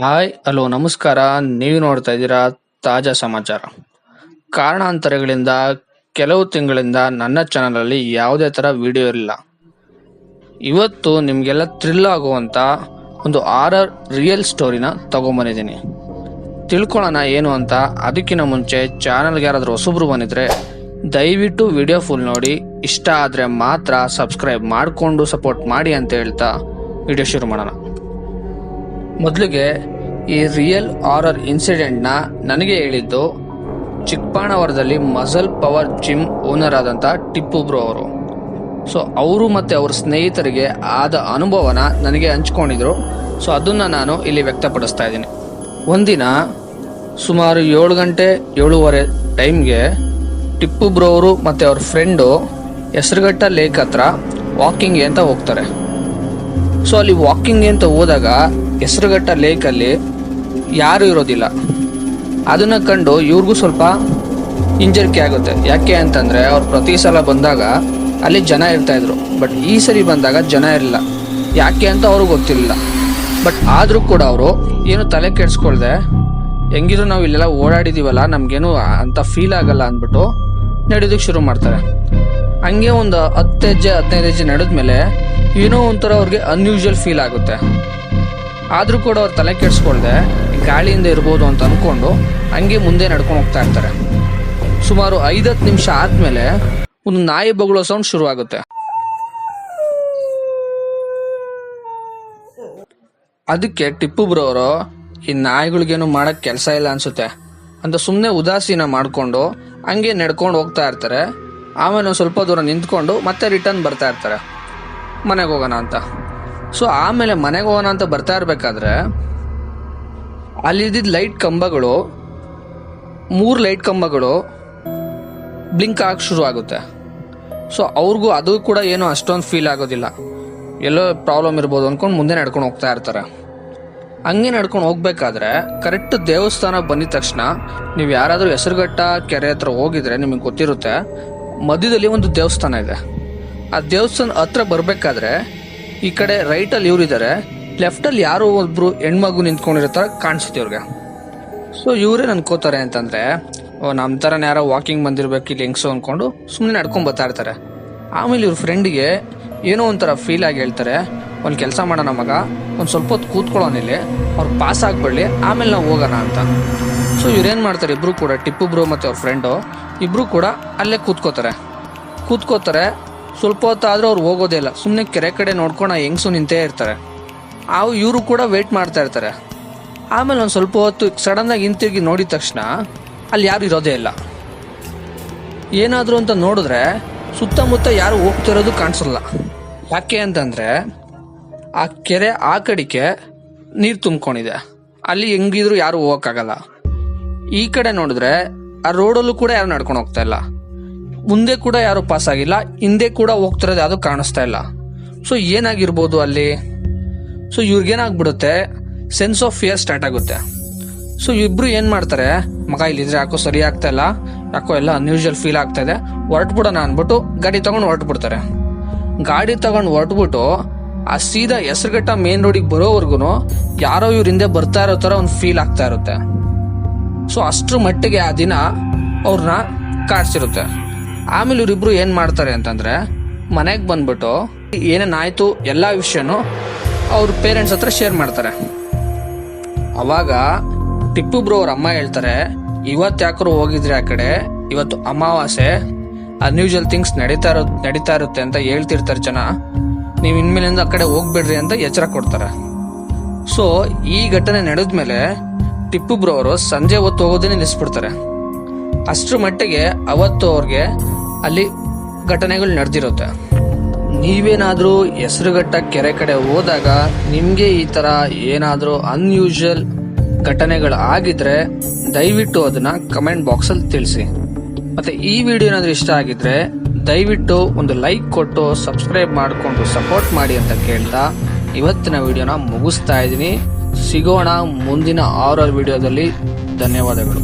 Hi, hello, ನಮಸ್ಕಾರ. ನೀವು ನೋಡ್ತಾ ಇದ್ದೀರಾ ತಾಜಾ ಸಮಾಚಾರ. ಕಾರಣಾಂತರಗಳಿಂದ ಕೆಲವು ತಿಂಗಳಿಂದ ನನ್ನ ಚಾನಲಲ್ಲಿ ಯಾವುದೇ ಥರ ವಿಡಿಯೋ ಇಲ್ಲ ಇವತ್ತು ನಿಮಗೆಲ್ಲ ಥ್ರಿಲ್ ಆಗುವಂಥ ಒಂದು ಆರರ್ ರಿಯಲ್ ಸ್ಟೋರಿನ ತಗೊಂಬಂದಿದ್ದೀನಿ. ತಿಳ್ಕೊಳ್ಳೋಣ ಏನು ಅಂತ. ಅದಕ್ಕಿಂತ ಮುಂಚೆ ಚಾನಲ್ಗೆ ಯಾರಾದರೂ ಹೊಸಬ್ರು ಬಂದಿದ್ರೆ ದಯವಿಟ್ಟು ವಿಡಿಯೋ ಫುಲ್ ನೋಡಿ. ಇಷ್ಟ ಆದರೆ ಮಾತ್ರ ಸಬ್ಸ್ಕ್ರೈಬ್ ಮಾಡಿಕೊಂಡು ಸಪೋರ್ಟ್ ಮಾಡಿ ಅಂತ ಹೇಳ್ತಾ ವಿಡಿಯೋ ಶುರು ಮಾಡೋಣ. ಮೊದಲಿಗೆ ಈ ರಿಯಲ್ ಆರರ್ ಇನ್ಸಿಡೆಂಟ್ನ ನನಗೆ ಹೇಳಿದ್ದು, ಚಿಕ್ಕಪಾಣವರದಲ್ಲಿ ಮಸಲ್ ಪವರ್ ಜಿಮ್ ಓನರ್ ಆದಂಥ ಟಿಪ್ಪು ಬ್ರೋ ಅವರು. ಸೊ, ಅವರು ಮತ್ತು ಅವ್ರ ಸ್ನೇಹಿತರಿಗೆ ಆದ ಅನುಭವನ ನನಗೆ ಹಂಚ್ಕೊಂಡಿದ್ರು. ಸೊ, ಅದನ್ನು ನಾನು ಇಲ್ಲಿ ವ್ಯಕ್ತಪಡಿಸ್ತಾ ಇದ್ದೀನಿ. ಒಂದಿನ ಸುಮಾರು ಏಳು ಗಂಟೆ ಏಳುವರೆ ಟೈಮ್ಗೆ ಟಿಪ್ಪು ಬ್ರೋ ಅವರು ಮತ್ತು ಅವ್ರ ಫ್ರೆಂಡು ಹೆಸರುಘಟ್ಟ ಲೇಕ್ ಹತ್ರ ವಾಕಿಂಗ್ ಅಂತ ಹೋಗ್ತಾರೆ. ಸೊ, ಅಲ್ಲಿ ವಾಕಿಂಗ್ ಅಂತ ಹೋದಾಗ ಹೆಸರುಘಟ್ಟ ಲೇಕಲ್ಲಿ ಯಾರು ಇರೋದಿಲ್ಲ. ಅದನ್ನ ಕಂಡು ಇವ್ರಿಗೂ ಸ್ವಲ್ಪ ಹಿಂಜರಿಕೆ ಆಗುತ್ತೆ. ಯಾಕೆ ಅಂತಂದ್ರೆ ಅವ್ರು ಪ್ರತಿ ಸಲ ಬಂದಾಗ ಅಲ್ಲಿ ಜನ ಇರ್ತಾ ಇದ್ರು. ಬಟ್ ಈ ಸರಿ ಬಂದಾಗ ಜನ ಇರಲಿಲ್ಲ. ಯಾಕೆ ಅಂತ ಅವ್ರಿಗೆ ಗೊತ್ತಿರಲಿಲ್ಲ ಬಟ್ ಆದರೂ ಕೂಡ ಅವರು ಏನು ತಲೆ ಕೆಡಿಸ್ಕೊಳ್ದೆ, ಹೆಂಗಿದ್ರು ನಾವು ಇಲ್ಲೆಲ್ಲ ಓಡಾಡಿದೀವಲ್ಲ, ನಮಗೇನು ಅಂತ ಫೀಲ್ ಆಗಲ್ಲ ಅಂದ್ಬಿಟ್ಟು ನಡೆಯೋದಕ್ಕೆ ಶುರು ಮಾಡ್ತಾರೆ. ಹಂಗೆ ಒಂದು ಹತ್ತು ಹೆಜ್ಜೆ, ಹದಿನೈದು ಹೆಜ್ಜೆ ನಡೆದ್ಮೇಲೆ ಏನೋ ಒಂಥರ ಅವ್ರಿಗೆ ಅನ್ಯೂಶುವಲ್ ಫೀಲ್ ಆಗುತ್ತೆ. ಆದರೂ ಕೂಡ ಅವ್ರು ತಲೆ ಕೆಡಿಸ್ಕೊಳ್ದೆ ಗಾಳಿಯಿಂದ ಇರ್ಬೋದು ಅಂತ ಅಂದ್ಕೊಂಡು ಹಂಗೆ ಮುಂದೆ ನಡ್ಕೊಂಡು ಹೋಗ್ತಾ ಇರ್ತಾರೆ. ಸುಮಾರು ಐದತ್ತು ನಿಮಿಷ ಆದ್ಮೇಲೆ ಒಂದು ನಾಯಿ ಬೊಗಳೋ ಸೌಂಡ್ ಶುರುವಾಗುತ್ತೆ. ಅದಕ್ಕೆ ಟಿಪ್ಪು ಬ್ರೋರು ಈ ನಾಯಿಗಳಿಗೇನು ಮಾಡಕ್ ಕೆಲಸ ಇಲ್ಲ ಅನ್ಸುತ್ತೆ. ಅಂತ ಸುಮ್ಮನೆ ಉದಾಸೀನ ಮಾಡಿಕೊಂಡು ಹಂಗೆ ನಡ್ಕೊಂಡು ಹೋಗ್ತಾ ಇರ್ತಾರೆ. ಆಮೇಲೆ ಸ್ವಲ್ಪ ದೂರ ನಿಂತ್ಕೊಂಡು ಮತ್ತೆ ರಿಟರ್ನ್ ಬರ್ತಾ ಇರ್ತಾರೆ. ಮನೆಗೆ ಹೋಗೋಣ ಅಂತ. ಸೊ ಆಮೇಲೆ ಮನೆಗೆ ಹೋಗೋಣ ಅಂತ ಬರ್ತಾ ಇರಬೇಕಾದ್ರೆ ಅಲ್ಲಿ ಇದ್ದಿದ್ದ ಲೈಟ್ ಕಂಬಗಳು, ಮೂರು ಲೈಟ್ ಕಂಬಗಳು ಬ್ಲಿಂಕ್ ಆಗಕ್ಕೆ ಶುರು ಆಗುತ್ತೆ. ಸೊ ಅವ್ರಿಗೂ ಅದು ಕೂಡ ಏನು ಅಷ್ಟೊಂದು ಫೀಲ್ ಆಗೋದಿಲ್ಲ. ಎಲ್ಲೋ ಪ್ರಾಬ್ಲಮ್ ಇರ್ಬೋದು ಅಂದ್ಕೊಂಡು ಮುಂದೆ ನಡ್ಕೊಂಡು ಹೋಗ್ತಾ ಇರ್ತಾರೆ. ಹಂಗೆ ನಡ್ಕೊಂಡು ಹೋಗ್ಬೇಕಾದ್ರೆ ಕರೆಕ್ಟ್ ದೇವಸ್ಥಾನ ಬಂದಿದ ತಕ್ಷಣ ನೀವು ಯಾರಾದರೂ ಹೆಸರುಘಟ್ಟ ಕೆರೆ ಹತ್ರ ಹೋಗಿದ್ರೆ ನಿಮಗೆ ಗೊತ್ತಿರುತ್ತೆ, ಮಧ್ಯದಲ್ಲಿ ಒಂದು ದೇವಸ್ಥಾನ ಇದೆ. ಆ ದೇವಸ್ಥಾನ ಹತ್ರ ಬರಬೇಕಾದ್ರೆ ಈ ಕಡೆ ರೈಟಲ್ಲಿ ಲೆಫ್ಟ್ ಅಲ್ಲಿ ಯಾರೋ ಒಬ್ರು ಹೆಣ್ಮಗು ನಿಂತ್ಕೊಂಡಿರೋ ಥರ ಕಾಣಿಸುತ್ತೆ ಇವ್ರಿಗೆ. ಸೊ ಇವರೇ ಅನ್ಕೋತಾರೆ ಅಂತಂದ್ರೆ ನಮ್ಮ ಥರನೇ ಯಾರೋ ವಾಕಿಂಗ್ ಬಂದಿರ್ಬೇಕು, ಇಲ್ಲಿ ಹೆಂಗ್ಸು ಅಂದ್ಕೊಂಡು ಸುಮ್ಮನೆ ನಡ್ಕೊಂಡು ಬರ್ತಾ ಇರ್ತಾರೆ. ಆಮೇಲೆ ಇವ್ರ ಫ್ರೆಂಡಿಗೆ ಏನೋ ಒಂಥರ ಫೀಲ್ ಆಗಿ ಹೇಳ್ತಾರೆ, ಒಂದು ಕೆಲಸ ಮಾಡೋಣ ಮಗ, ಒಂದು ಸ್ವಲ್ಪ ಹೊತ್ತು ಕೂತ್ಕೊಳ್ಳೋಣ ಇಲ್ಲಿ ಅವ್ರು ಪಾಸ್ ಆಗ್ಬಿಡ್ಲಿ ಆಮೇಲೆ ನಾವು ಹೋಗೋಣ ಅಂತ. ಸೊ ಇವ್ರೇನು ಮಾಡ್ತಾರೆ, ಇಬ್ರು ಕೂಡ, ಟಿಪ್ಪು ಬ್ರೋ ಮತ್ತು ಅವ್ರ ಫ್ರೆಂಡು ಇಬ್ರು ಕೂಡ ಅಲ್ಲೇ ಕೂತ್ಕೋತಾರೆ. ಕೂತ್ಕೋತಾರೆ ಸ್ವಲ್ಪ ಹೊತ್ತಾದರೂ ಅವ್ರು ಹೋಗೋದೇ ಇಲ್ಲ. ಸುಮ್ಮನೆ ಕೆರೆ ಕಡೆ ನೋಡ್ಕೊಂಡು ಆ ಹೆಂಗ್ಸು ನಿಂತೇ ಇರ್ತಾರೆ. ಅವು ಇವರು ಕೂಡ ವೇಟ್ ಮಾಡ್ತಾ ಇರ್ತಾರೆ. ಆಮೇಲೆ ಒಂದು ಸ್ವಲ್ಪ ಹೊತ್ತು ಸಡನ್ನಾಗಿ ಹಿಂತಿರುಗಿ ನೋಡಿದ ತಕ್ಷಣ ಅಲ್ಲಿ ಯಾರು ಇರೋದೇ ಇಲ್ಲ. ಏನಾದರೂ ಅಂತ ನೋಡಿದ್ರೆ ಸುತ್ತಮುತ್ತ ಯಾರು ಹೋಗ್ತಿರೋದು ಕಾಣಿಸಲ್ಲ. ಯಾಕೆ ಅಂತಂದರೆ ಆ ಕೆರೆ ಆ ಕಡೆಗೆ ನೀರು ತುಂಬ್ಕೊಂಡಿದೆ. ಅಲ್ಲಿ ಹೆಂಗಿದ್ರು ಯಾರು ಹೋಗೋಕ್ಕಾಗಲ್ಲ. ಈ ಕಡೆ ನೋಡಿದ್ರೆ ಆ ರೋಡಲ್ಲೂ ಕೂಡ ಯಾರು ನಡ್ಕೊಂಡು ಹೋಗ್ತಾ ಇಲ್ಲ. ಮುಂದೆ ಕೂಡ ಯಾರು ಪಾಸ್ ಆಗಿಲ್ಲ, ಹಿಂದೆ ಕೂಡ ಹೋಗ್ತಿರೋದು ಯಾವುದು ಕಾಣಿಸ್ತಾ ಇಲ್ಲ. ಸೊ ಏನಾಗಿರ್ಬೋದು ಅಲ್ಲಿ? ಸೊ ಇವ್ರಿಗೇನಾಗ್ಬಿಡುತ್ತೆ? ಸೆನ್ಸ್ ಆಫ್ ಫಿಯರ್ ಸ್ಟಾರ್ಟ್ ಆಗುತ್ತೆ. ಸೊ ಇಬ್ರು ಏನ್ ಮಾಡ್ತಾರೆ? ಮಗ ಇಲ್ಲಿದ್ರೆ ಯಾಕೋ ಸರಿ ಆಗ್ತಾ ಇಲ್ಲ, ಯಾಕೋ ಎಲ್ಲ ಅನ್ಯೂಶಲ್ ಫೀಲ್ ಆಗ್ತಾ ಇದೆ, ಹೊರಟ್ಬಿಡೋಣ ಅನ್ಬಿಟ್ಟು ಗಾಡಿ ತಗೊಂಡು ಹೊರಟ್ಬಿಡ್ತಾರೆ. ಗಾಡಿ ತಗೊಂಡು ಹೊರಟ್ಬಿಟ್ಟು ಆ ಸೀದಾ ಹೆಸರುಘಟ್ಟ ಮೇನ್ ರೋಡಿಗೆ ಬರೋವರೆಗೂ ಯಾರೋ ಇವ್ರ ಹಿಂದೆ ಬರ್ತಾ ಇರೋ ತರ ಒಂದು ಫೀಲ್ ಆಗ್ತಾ ಇರುತ್ತೆ. ಸೊ ಅಷ್ಟ್ರ ಮಟ್ಟಿಗೆ ಆ ದಿನ ಅವ್ರನ್ನ ಕಾಡ್ಸಿರುತ್ತೆ. ಆಮೇಲೆ ಇವ್ರಿಬ್ರು ಏನ್ ಮಾಡ್ತಾರೆ ಅಂತಂದ್ರೆ ಮನೆಗೆ ಬಂದ್ಬಿಟ್ಟು ಏನೇನಾಯ್ತು ಎಲ್ಲಾ ವಿಷಯನು ಅವ್ರ ಪೇರೆಂಟ್ಸ್ ಹತ್ರ ಶೇರ್ ಮಾಡ್ತಾರೆ. ಅವಾಗ ಟಿಪ್ಪು ಬ್ರೋ ಅವ್ರ ಅಮ್ಮ ಹೇಳ್ತಾರೆ, ಇವತ್ತು ಯಾಕ್ರು ಹೋಗಿದ್ರೆ ಆ ಕಡೆ? ಇವತ್ತು ಅಮಾವಾಸೆ ಅನ್ಯೂಜಲ್ ಥಿಂಗ್ಸ್ ನಡೀತಾ ಇರೋ, ನಡೀತಾ ಇರುತ್ತೆ ಅಂತ ಹೇಳ್ತಿರ್ತಾರೆ ಜನ. ನೀವು ಇನ್ಮೇಲಿಂದ ಆ ಕಡೆ ಹೋಗ್ಬೇಡ್ರಿ ಅಂತ ಎಚ್ಚರ ಕೊಡ್ತಾರೆ. ಸೊ ಈ ಘಟನೆ ನಡೆದ್ಮೇಲೆ ಟಿಪ್ಪು ಬ್ರೋ ಅವರು ಸಂಜೆ ಹೊತ್ತು ಹೋಗೋದೇ ನಿಲ್ಲಿಸ್ಬಿಡ್ತಾರೆ. ಅಷ್ಟ್ರ ಮಟ್ಟಿಗೆ ಅವತ್ತು ಅವ್ರಿಗೆ ಅಲ್ಲಿ ಘಟನೆಗಳು ನಡೆದಿರುತ್ತೆ. ನೀವೇನಾದರೂ ಹೆಸರುಘಟ್ಟ ಕೆರೆ ಕಡೆ ಹೋದಾಗ ನಿಮಗೆ ಈ ಥರ ಏನಾದರೂ ಅನ್ಯೂಶುವಲ್ ಘಟನೆಗಳು ಆಗಿದ್ರೆ ದಯವಿಟ್ಟು ಅದನ್ನು ಕಮೆಂಟ್ ಬಾಕ್ಸಲ್ಲಿ ತಿಳಿಸಿ. ಮತ್ತು ಈ ವಿಡಿಯೋ ಏನಾದರೂ ಇಷ್ಟ ಆಗಿದ್ರೆ ದಯವಿಟ್ಟು ಒಂದು ಲೈಕ್ ಕೊಟ್ಟು ಸಬ್ಸ್ಕ್ರೈಬ್ ಮಾಡಿಕೊಂಡು ಸಪೋರ್ಟ್ ಮಾಡಿ ಅಂತ ಕೇಳ್ತಾ ಇವತ್ತಿನ ವಿಡಿಯೋನ ಮುಗಿಸ್ತಾ ಇದ್ದೀನಿ. ಸಿಗೋಣ ಮುಂದಿನ ಆರರ್ ವಿಡಿಯೋದಲ್ಲಿ ಧನ್ಯವಾದಗಳು.